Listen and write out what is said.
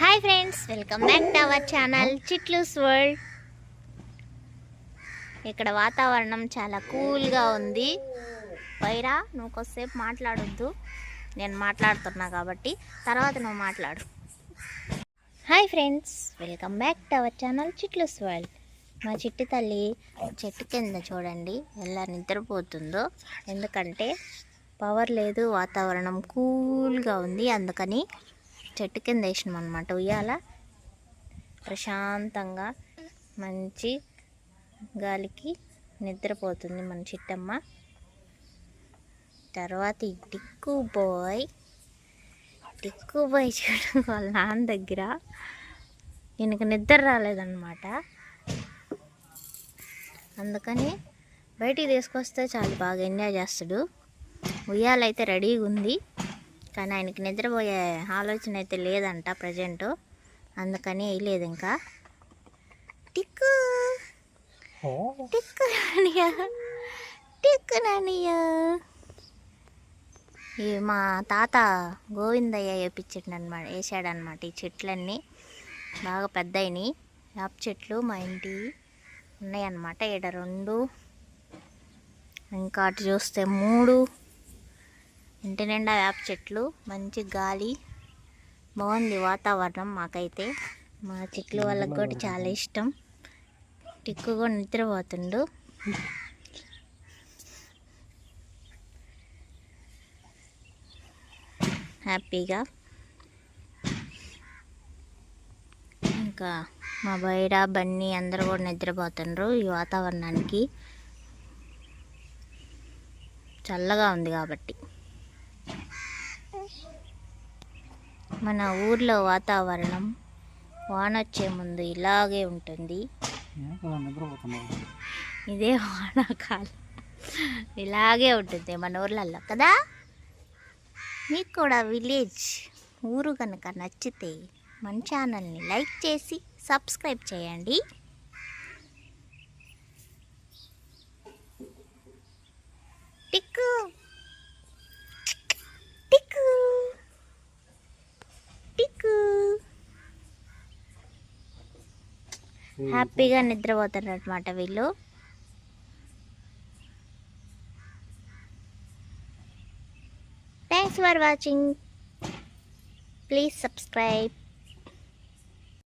Hi friends welcome back to our channel Chitlus world ఇక్కడ వాతావరణం చాలా కూల్గా ఉంది. వైరా నువ్వు కొద్దిసేపు మాట్లాడొద్దు. నేను మాట్లాడుతున్నా కాబట్టి తర్వాత నువ్వు మాట్లాడు. Hi friends welcome back to our channel Chitlus world మా చిట్టి తల్లి చెట్టు కింద చూడండి ఎలా నిద్రపోతుందో. ఎందుకంటే పవర్ లేదు వాతావరణం కూల్గా ఉంది. అందుకని చెట్టు కింద వేసినాం అనమాట ఉయ్యాల. ప్రశాంతంగా మంచి గాలికి నిద్రపోతుంది మన చిట్టమ్మ. తర్వాత ఈ టిక్కు బాయ్. టిక్కు బాయ్ చూడడం వాళ్ళ నాన్న దగ్గర. ఈయనకు నిద్ర రాలేదన్నమాట. అందుకని బయటికి తీసుకొస్తే చాలా బాగా ఎంజాయ్ చేస్తాడు. ఉయ్యాలైతే రెడీగా ఉంది కానీ ఆయనకి నిద్రపోయే ఆలోచన అయితే లేదంట ప్రజెంట్. అందుకని వేయలేదు ఇంకా టిక్కు టిక్కు నానియా టిక్కు నానియా ఈ మా తాత గోవిందయ్య వేపించాడు అనమాట వేసాడనమాట ఈ చెట్లన్నీ. బాగా పెద్దయినాయి. వేప చెట్లు మా ఇంటి ఉన్నాయన్నమాట. ఈడ రెండు ఇంకా అటు చూస్తే మూడు. ఇంటి నిండా వేప చెట్లు మంచి గాలి బాగుంది వాతావరణం మాకైతే. మా చెట్లు వాళ్ళకి కూడా చాలా ఇష్టం. టిక్కు కూడా నిద్రపోతుండు. హ్యాపీగా. ఇంకా మా బయట బన్నీ అందరూ కూడా నిద్రపోతుండ్రు ఈ వాతావరణానికి. చల్లగా ఉంది కాబట్టి. మన ఊర్లో వాతావరణం వాన వచ్చే ముందు ఇలాగే ఉంటుంది. ఇదే వానాకాలం. ఇలాగే ఉంటుంది మన ఊర్లలో కదా? మీకు కూడా విలేజ్ ఊరు కనుక నచ్చితే మన ఛానల్ని లైక్ చేసి సబ్స్క్రైబ్ చేయండి టిక్కు టిక్కు టిక్కు హ్యాపీగా నిద్రపోతారు అనమాట వీళ్ళు. Thanks for watching please subscribe